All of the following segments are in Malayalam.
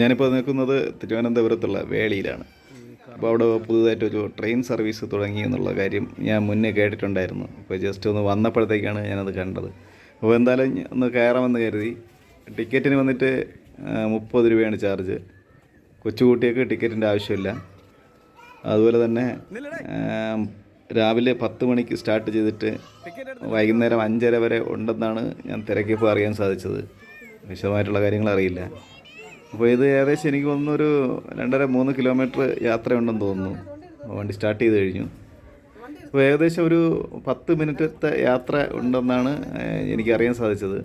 ഞാനിപ്പോൾ നിൽക്കുന്നത് തിരുവനന്തപുരത്തുള്ള വേളിയിലാണ്. അപ്പോൾ അവിടെ പുതുതായിട്ടൊരു ട്രെയിൻ സർവീസ് തുടങ്ങി എന്നുള്ള കാര്യം ഞാൻ മുന്നേ കേട്ടിട്ടുണ്ടായിരുന്നു. അപ്പോൾ ജസ്റ്റ് ഒന്ന് വന്നപ്പോഴത്തേക്കാണ് ഞാനത് കണ്ടത്. അപ്പോൾ എന്തായാലും ഒന്ന് കയറാമെന്ന് കരുതി. ടിക്കറ്റിന് വന്നിട്ട് മുപ്പത് രൂപയാണ് ചാർജ് കൊച്ചുകുട്ടിയൊക്കെ ടിക്കറ്റിന്റെ ആവശ്യമില്ല. അതുപോലെ തന്നെ രാവിലെ പത്ത് മണിക്ക് സ്റ്റാർട്ട് ചെയ്തിട്ട് വൈകുന്നേരം അഞ്ചര വരെ ഉണ്ടെന്നാണ് ഞാൻ തിരക്കിയപ്പോൾ അറിയാൻ സാധിച്ചത്. വിശദമായിട്ടുള്ള കാര്യങ്ങൾ അറിയില്ല. അപ്പോൾ ഇത് ഏകദേശം എനിക്ക് തോന്നുന്നൊരു രണ്ടര മൂന്ന് കിലോമീറ്റർ യാത്രയുണ്ടെന്ന് തോന്നുന്നു. വണ്ടി സ്റ്റാർട്ട് ചെയ്ത് കഴിഞ്ഞു. അപ്പോൾ ഏകദേശം ഒരു പത്ത് മിനിറ്റത്തെ യാത്ര ഉണ്ടെന്നാണ് എനിക്കറിയാൻ സാധിച്ചത്.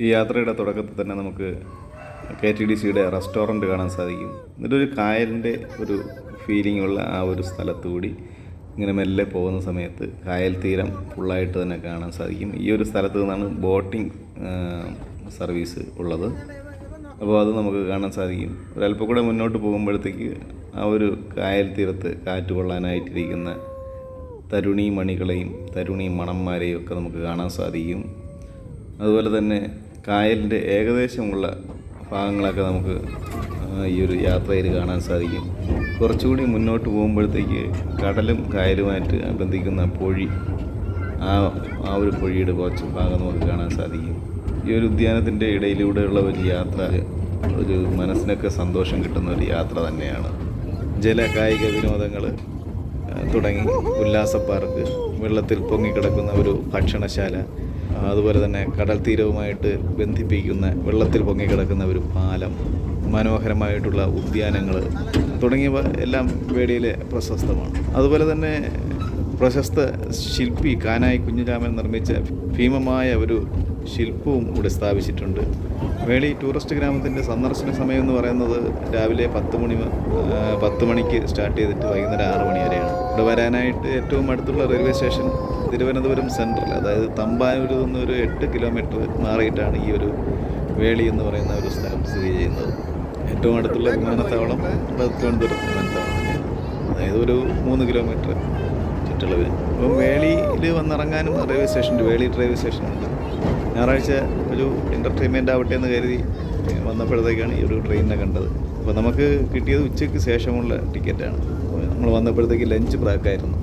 ഈ യാത്രയുടെ തുടക്കത്തിൽ തന്നെ നമുക്ക് കെ ടി ഡി സിയുടെ റെസ്റ്റോറന്റ് കാണാൻ സാധിക്കും. എന്നിട്ടൊരു കായലിന്റെ ഒരു ഫീലിംഗ് ഉള്ള ആ ഒരു സ്ഥലത്ത് കൂടി ഇങ്ങനെ മെല്ലെ പോകുന്ന സമയത്ത് കായൽ തീരം ഫുള്ളായിട്ട് തന്നെ കാണാൻ സാധിക്കും. ഈ ഒരു സ്ഥലത്ത് നിന്നാണ് ബോട്ടിംഗ് സർവീസ് ഉള്ളത്. അപ്പോൾ അത് നമുക്ക് കാണാൻ സാധിക്കും. ഒരല്പം കൂടെ മുന്നോട്ട് പോകുമ്പോഴത്തേക്ക് ആ ഒരു കായൽ തീരത്ത് കാറ്റ് കൊള്ളാനായിട്ടിരിക്കുന്ന തരുണി മണികളെയും തരുണി മണന്മാരെയും ഒക്കെ നമുക്ക് കാണാൻ സാധിക്കും. അതുപോലെ തന്നെ കായലിന്റെ ഏകദേശമുള്ള ഭാഗങ്ങളൊക്കെ നമുക്ക് ഈ ഒരു യാത്രയിൽ കാണാൻ സാധിക്കും. കുറച്ചുകൂടി മുന്നോട്ട് പോകുമ്പോഴത്തേക്ക് കടലും കായലുമായിട്ട് ബന്ധിക്കുന്ന പൊഴി ആ ആ ഒരു പൊഴിയുടെ കുറച്ച് ഭാഗം നമുക്ക് കാണാൻ സാധിക്കും. ഈ ഒരു ഉദ്യാനത്തിന്റെ ഇടയിലൂടെയുള്ള ഒരു യാത്ര ഒരു മനസ്സിനൊക്കെ സന്തോഷം കിട്ടുന്ന ഒരു യാത്ര തന്നെയാണ്. ജല കായിക വിനോദങ്ങൾ തുടങ്ങി. ഉല്ലാസ പാർക്ക് വെള്ളത്തിൽ പൊങ്ങിക്കിടക്കുന്ന ഒരു ഭക്ഷണശാല അതുപോലെ തന്നെ കടൽ തീരവുമായിട്ട് ബന്ധിപ്പിക്കുന്ന വെള്ളത്തിൽ പൊങ്ങിക്കിടക്കുന്ന ഒരു പാലം മനോഹരമായിട്ടുള്ള ഉദ്യാനങ്ങൾ തുടങ്ങിയവ എല്ലാം വേടിയിലെ പ്രശസ്തമാണ്. അതുപോലെ തന്നെ പ്രശസ്ത ശില്പി കാനായി കുഞ്ഞിരാമൻ നിർമ്മിച്ച ഭീമമായ ഒരു ശില്പവും ഇവിടെ സ്ഥാപിച്ചിട്ടുണ്ട്. വേളി ടൂറിസ്റ്റ് ഗ്രാമത്തിന്റെ സന്ദർശന സമയം എന്ന് പറയുന്നത് രാവിലെ പത്ത് മണി പത്ത് മണിക്ക് സ്റ്റാർട്ട് ചെയ്തിട്ട് വൈകുന്നേരം ആറ് മണി വരെയാണ്. ഇവിടെ വരാനായിട്ട് ഏറ്റവും അടുത്തുള്ള റെയിൽവേ സ്റ്റേഷൻ തിരുവനന്തപുരം സെൻട്രൽ അതായത് തമ്പാനൂരിൽ നിന്ന് ഒരു എട്ട് കിലോമീറ്റർ മാറിയിട്ടാണ് ഈ ഒരു വേളി എന്ന് പറയുന്ന ഒരു സ്ഥലം സ്ഥിതി ചെയ്യുന്നത്. ഏറ്റവും അടുത്തുള്ള വിമാനത്താവളം തിരുവനന്തപുരം വിമാനത്താവളം അതായത് ഒരു മൂന്ന് കിലോമീറ്റർ. ചുറ്റളവിൽ അപ്പം വേളിയിൽ വന്നിറങ്ങാനും റെയിൽവേ സ്റ്റേഷനുണ്ട് വേളി റെയിൽവേ സ്റ്റേഷനുണ്ട് ഞായറാഴ്ച ഒരു എന്റർടൈൻമെന്റ് ആവട്ടെ എന്ന് കരുതി വന്നപ്പോഴത്തേക്കാണ് ഈ ഒരു ട്രെയിനിനെ കണ്ടത്. അപ്പോൾ നമുക്ക് കിട്ടിയത് ഉച്ചയ്ക്ക് ശേഷമുള്ള ടിക്കറ്റാണ് നമ്മൾ വന്നപ്പോഴത്തേക്ക് ലഞ്ച് ബ്രേക്കായിരുന്നു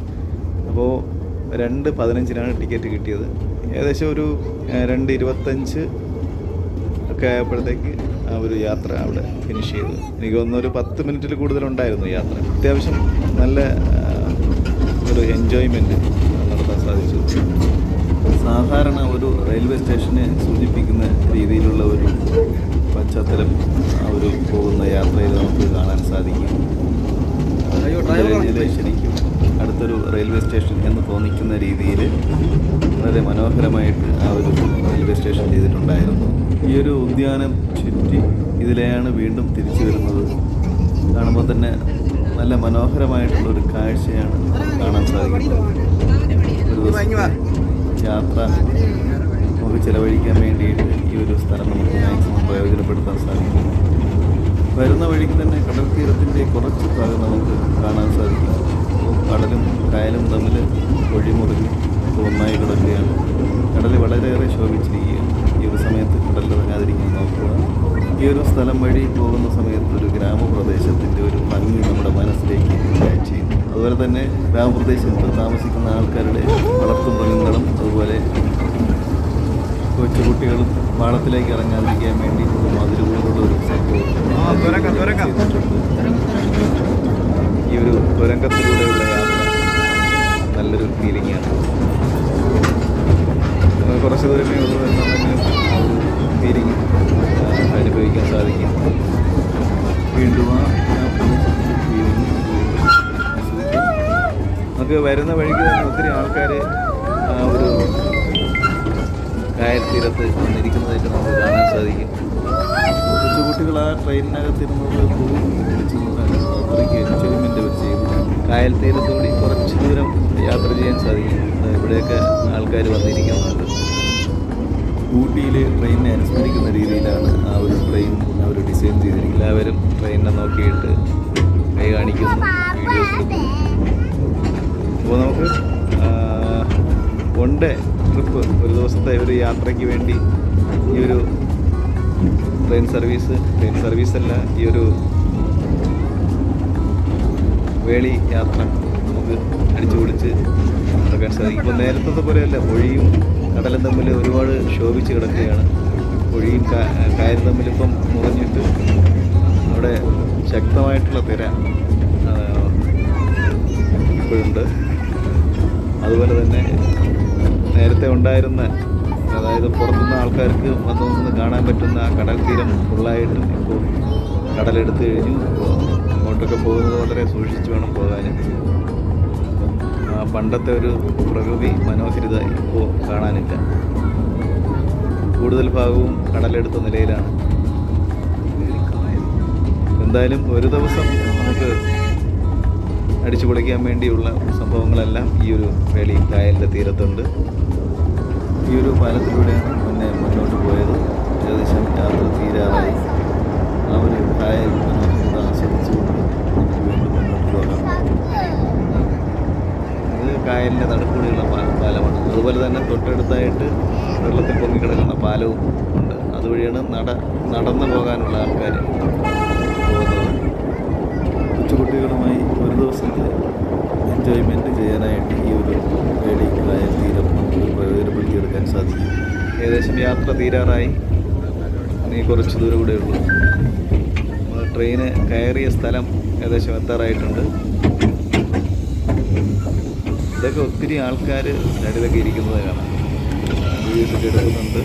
അപ്പോൾ രണ്ട് പതിനഞ്ചിനാണ് ടിക്കറ്റ് കിട്ടിയത്. ഏകദേശം ഒരു രണ്ട് ഇരുപത്തഞ്ച് ഒക്കെ ആയപ്പോഴത്തേക്ക് ആ ഒരു യാത്ര അവിടെ ഫിനിഷ് ചെയ്തു. എനിക്ക് തോന്നുന്നു ഒരു പത്ത് മിനിറ്റിൽ കൂടുതലുണ്ടായിരുന്നു യാത്ര. അത്യാവശ്യം നല്ല ഒരു എൻജോയ്മെന്റ് നടത്താൻ സാധിച്ചു സാധാരണ ഒരു റെയിൽവേ സ്റ്റേഷനെ സൂചിപ്പിക്കുന്ന രീതിയിലുള്ള ഒരു പശ്ചാത്തലം ആ ഒരു പോകുന്ന യാത്രയിൽ നമുക്ക് കാണാൻ സാധിക്കും. ശരിക്കും അടുത്തൊരു റെയിൽവേ സ്റ്റേഷൻ എന്ന് തോന്നിക്കുന്ന രീതിയിൽ വളരെ മനോഹരമായിട്ട് ആ ഒരു റെയിൽവേ സ്റ്റേഷൻ ചെയ്തിട്ടുണ്ടായിരുന്നു. ഈ ഒരു ഉദ്യാനം ചുറ്റി ഇതിലെയാണ് വീണ്ടും തിരിച്ചു വരുന്നത്. കാണുമ്പോൾ തന്നെ നല്ല മനോഹരമായിട്ടുള്ള ഒരു കാഴ്ചയാണ് കാണാൻ സാധിക്കുന്നത്. യാത്ര നമുക്ക് ചിലവഴിക്കാൻ വേണ്ടിയിട്ട് ഈ ഒരു സ്ഥലം നമുക്ക് മാക്സിമം പ്രയോജനപ്പെടുത്താൻ സാധിക്കും. വരുന്ന വഴിക്ക് തന്നെ കടൽ തീരത്തിന്റെ കുറച്ച് ഭാഗം നമുക്ക് കാണാൻ സാധിക്കും. അപ്പോൾ കടലും കായലും തമ്മിൽ ഒഴിമുറിഞ്ഞ് ഒന്നായി കിടക്കുകയാണ്. കടൽ വളരെയേറെ ശോഭിച്ചിരിക്കുകയാണ്. ഈ ഒരു സമയത്ത് കടലിറങ്ങാതിരിക്കാൻ നോക്കുക. ഈ ഒരു സ്ഥലം വഴി പോകുന്ന സമയത്ത് ഒരു ഗ്രാമപ്രദേശത്തിന്റെ ഒരു ഭംഗി നമ്മുടെ മനസ്സിലേക്ക് ചെയ്യുന്നു അതുപോലെ തന്നെ ഗ്രാമപ്രദേശത്ത് താമസിക്കുന്ന ആൾക്കാരുടെ വളർത്തു മൃഗങ്ങളും അതുപോലെ കൊച്ചുകുട്ടികളും പാടത്തിലേക്ക് ഇറങ്ങാതിരിക്കാൻ വേണ്ടി മതിൽ പോലുള്ള ഒരു സംഭവം. ഈ ഒരു തുരങ്കത്തിലൂടെയുള്ള യാത്ര നല്ലൊരു ഫീലിംഗ് ആണ്. കുറച്ച് ദൂരമേ ഉള്ളൂ ഫീലിംഗ് അനുഭവിക്കാൻ സാധിക്കും. വീണ്ടും നമുക്ക് വരുന്ന വഴിക്ക് തന്നെ ഒത്തിരി ആൾക്കാർ ഒരു കായൽ തീരത്ത് വന്നിരിക്കുന്നതായിട്ട് നമുക്ക് കാണാൻ സാധിക്കും. കൊച്ചുകുട്ടികൾ ആ ട്രെയിനിനകത്തിരുന്നത് ഭൂമി പിടിച്ചിരുന്നതാണ് അത്രയ്ക്ക് എൻജോയ്മെന്റ് അവർ കായൽ തീരത്തുകൂടി കുറച്ച് ദൂരം യാത്ര ചെയ്യാൻ സാധിക്കും. ഇവിടെയൊക്കെ ആൾക്കാർ വന്നിരിക്കുന്നുണ്ട്. ഊട്ടിയിൽ ട്രെയിനിനെ അനുസ്മരിക്കുന്ന രീതിയിലാണ് ആ ഒരു ട്രെയിൻ അവർ ഡിസൈൻ ചെയ്തിരിക്കുന്നത്. എല്ലാവരും ട്രെയിനിനെ നോക്കിയിട്ട് കൈ കാണിക്കുന്നു അപ്പോൾ നമുക്ക് വൺ ഡേ ട്രിപ്പ് ഒരു ദിവസത്തെ ഒരു യാത്രയ്ക്ക് വേണ്ടി ഈ ഒരു ട്രെയിൻ സർവീസ് ട്രെയിൻ സർവീസ് അല്ല ഈ ഒരു വേളി യാത്ര നമുക്ക് അടിച്ചു പൊളിച്ച് നടക്കാൻ സാധിക്കും. ഇപ്പോൾ നേരത്തെ പോലെയല്ല പൊഴിയും കടലും തമ്മിൽ ഒരുപാട് ശോഭിച്ച് കിടക്കുകയാണ്. കുഴിയും കായലും തമ്മിൽ ഇപ്പം മുറിഞ്ഞിട്ട് അവിടെ ശക്തമായിട്ടുള്ള തിര ഇപ്പോഴുണ്ട്. അതുപോലെ തന്നെ നേരത്തെ ഉണ്ടായിരുന്ന അതായത് പുറത്തുനിന്ന് ആൾക്കാർക്ക് വന്നു നിന്ന് കാണാൻ പറ്റുന്ന ആ കടൽ തീരം ഫുള്ളായിട്ടും ഇപ്പോൾ കടലെടുത്ത് കഴിഞ്ഞു. അങ്ങോട്ടൊക്കെ പോകുന്നത് വളരെ സൂക്ഷിച്ച് വേണം പോകാൻ. പണ്ടത്തെ ഒരു പ്രകൃതി മനോഹരിത ഇപ്പോൾ കാണാനില്ല. കൂടുതൽ ഭാഗവും കടലെടുത്ത നിലയിലാണ്. എന്തായാലും ഒരു ദിവസം നമുക്ക് അടിച്ചു പൊളിക്കാൻ വേണ്ടിയുള്ള സംഭവങ്ങളെല്ലാം ഈ ഒരു വേളി കായലിന്റെ തീരത്തുണ്ട്. ഈ ഒരു പാലത്തിലൂടെയാണ് മുന്നെ മുന്നോട്ട് പോയത്. ഏകദേശം യാത്ര തീരാറായി. ആ ഒരു കായൽ ആസ്വദിച്ചുകൊണ്ട് നമുക്ക് വീണ്ടും മുന്നോട്ട് പോകാം. കായലിന്റെ നടുക്കൂടിയുള്ള പാ- പാലമാണ്. അതുപോലെ തന്നെ തൊട്ടടുത്തായിട്ട് വെള്ളത്തിൽ പൊങ്ങിക്കിടക്കുന്ന പാലവും ഉണ്ട്. അതുവഴിയാണ് നട നടന്നു പോകാനുള്ള ആൾക്കാർ പോകുന്നത്. കൊച്ചുകുട്ടികളുമായി ഒരു ദിവസത്തെ എൻജോയ്മെന്റ് ചെയ്യാനായിട്ട് ഈ ഒരു വേളി കായൽ തീരം നമുക്ക് പ്രയോജനപ്പെടുത്തിയെടുക്കാൻ സാധിക്കും. ഏകദേശം യാത്ര തീരാറായി. ഇനി കുറച്ച് ദൂരം കൂടെ ഉള്ളൂ. നമ്മൾ ട്രെയിന് കയറിയ സ്ഥലം ഏകദേശം എത്താറായിട്ടുണ്ട്. ഇതൊക്കെ ഒത്തിരി ആൾക്കാർ സൈഡിലൊക്കെ ഇരിക്കുന്നത് കാണാം. വീഡിയോസ് എടുക്കുന്നുണ്ട്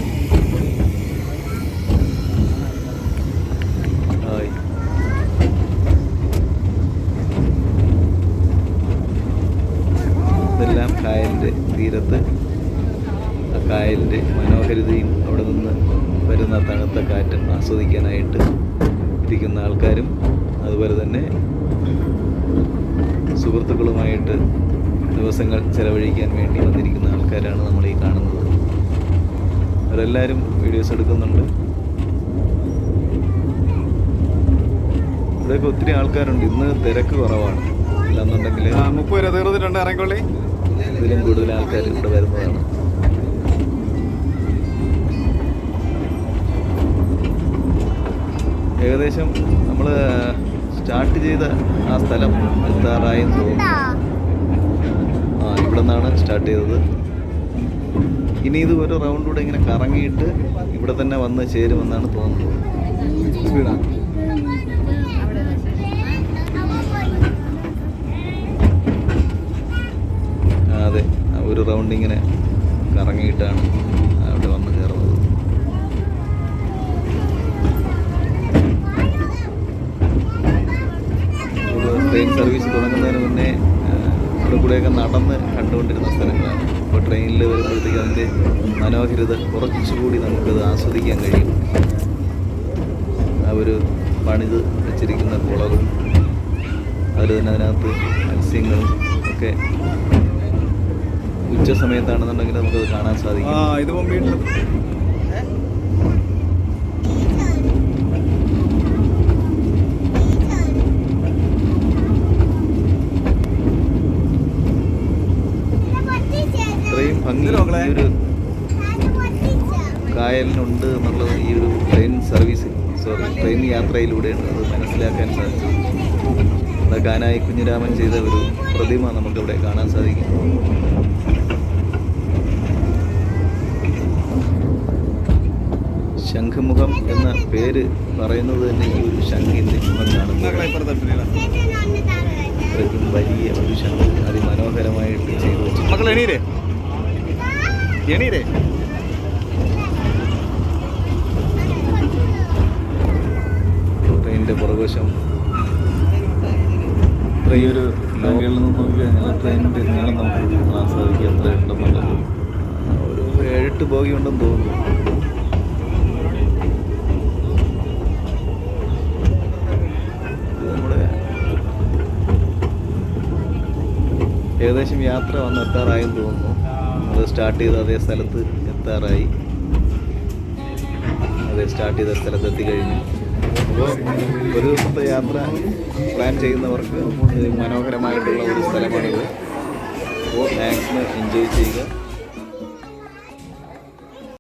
ഇതെല്ലാം കായലിന്റെ തീരത്ത്. ആ കായലിന്റെ മനോഹരിതയും അവിടെ നിന്ന് വരുന്ന തണുത്ത കാറ്റും ആസ്വദിക്കാനായിട്ട് ഇരിക്കുന്ന ആൾക്കാരും അതുപോലെ തന്നെ സുഹൃത്തുക്കളുമായിട്ട് ദിവസങ്ങൾ ചിലവഴിക്കാൻ വേണ്ടി വന്നിരിക്കുന്ന ആൾക്കാരാണ് നമ്മൾ ഈ കാണുന്നത്. അവരെല്ലാവരും വീഡിയോസ് എടുക്കുന്നുണ്ട്. ഇവിടെയൊക്കെ ഒത്തിരി ആൾക്കാരുണ്ട്. ഇന്ന് തിരക്ക് കുറവാണ്. ഇല്ലാന്നുണ്ടെങ്കിൽ മുപ്പത് രൂപ തീർന്നിട്ടുണ്ട്. ഇറങ്ങിക്കൊള്ളി ഇതിലും കൂടുതൽ ആൾക്കാർ ഇവിടെ വരുന്നതാണ്. ഏകദേശം നമ്മൾ സ്റ്റാർട്ട് ചെയ്ത ആ സ്ഥലം എത്താറായെന്ന് തോന്നുന്നു. ഇവിടെ നിന്നാണ് സ്റ്റാർട്ട് ചെയ്തത്. ഇനി ഇത് ഒരു റൗണ്ടിലൂടെ ഇങ്ങനെ കറങ്ങിയിട്ട് ഇവിടെ തന്നെ വന്ന് ചേരുമെന്നാണ് തോന്നുന്നത്. അതെ. ഒരു റൗണ്ട് ഇങ്ങനെ കറങ്ങിയിട്ടാണ് അവിടെ വന്ന് ഒരു ട്രെയിൻ സർവീസ് തുടങ്ങുന്നതിന് മുന്നേ ഇവിടെ കൂടെയൊക്കെ നടന്ന് കണ്ടുകൊണ്ടിരുന്ന സ്ഥലങ്ങളാണ്. ഇപ്പോൾ ട്രെയിനിൽ വരുമ്പോഴത്തേക്ക് അതിന്റെ മനോഹരിത കുറച്ചുകൂടി നമുക്കത് ആസ്വദിക്കാൻ കഴിയും. ആ ഒരു പണിത് വെച്ചിരിക്കുന്ന കുളവും അതിൽ തന്നെ അതിനകത്ത് മത്സ്യങ്ങളും ഒക്കെ ഉച്ച സമയത്താണെന്നുണ്ടെങ്കിൽ നമുക്കത് കാണാൻ സാധിക്കും. ഭംഗി? ഈ ഒരു കായലിനുണ്ട് എന്നുള്ളത് ഈ ഒരു ട്രെയിൻ സർവീസ് സോറി ട്രെയിൻ യാത്രയിലൂടെയാണ് അത് മനസ്സിലാക്കാൻ സാധിച്ചത്. നമ്മുടെ കാനായി കുഞ്ഞിരാമൻ ചെയ്ത ഒരു പ്രതിമ നമുക്കിവിടെ കാണാൻ സാധിക്കും. ശംഖുമുഖം എന്ന പേര് പറയുന്നത് തന്നെ ഈ ഒരു ശംഖിന്റെ മുഖം കാണുമ്പോൾ അത്രയ്ക്കും വലിയ ഒരു ശംഖ് അതിമനോഹരമായിട്ട് ചെയ്തു വെച്ചിട്ടുണ്ട്. എണീരേ. എണീരേ ട്രെയിനിന്റെ പുറകുവശം. ഈ ഒരു നിന്ന് നോക്കി കഴിഞ്ഞാൽ ട്രെയിനിന്റെ നീളം നമുക്ക് കാണാൻ സാധിക്കും എത്ര ഉണ്ടെന്നുള്ളത്. ഒരു ഏഴെട്ട് ബോഗി ഉണ്ടെന്ന് തോന്നുന്നു. ഏകദേശം യാത്ര വന്ന് എത്താറായെന്ന് തോന്നുന്നു. അത് സ്റ്റാർട്ട് ചെയ്ത അതേ സ്ഥലത്ത് എത്താറായി. അതേ സ്റ്റാർട്ട് ചെയ്ത സ്ഥലത്ത് എത്തിക്കഴിഞ്ഞു അപ്പോൾ ഒരു ദിവസത്തെ യാത്ര പ്ലാൻ ചെയ്യുന്നവർക്ക് മനോഹരമായിട്ടുള്ള ഒരു സ്ഥലമാണിത്. അപ്പോൾ മാക്സിമം എൻജോയ് ചെയ്യുക.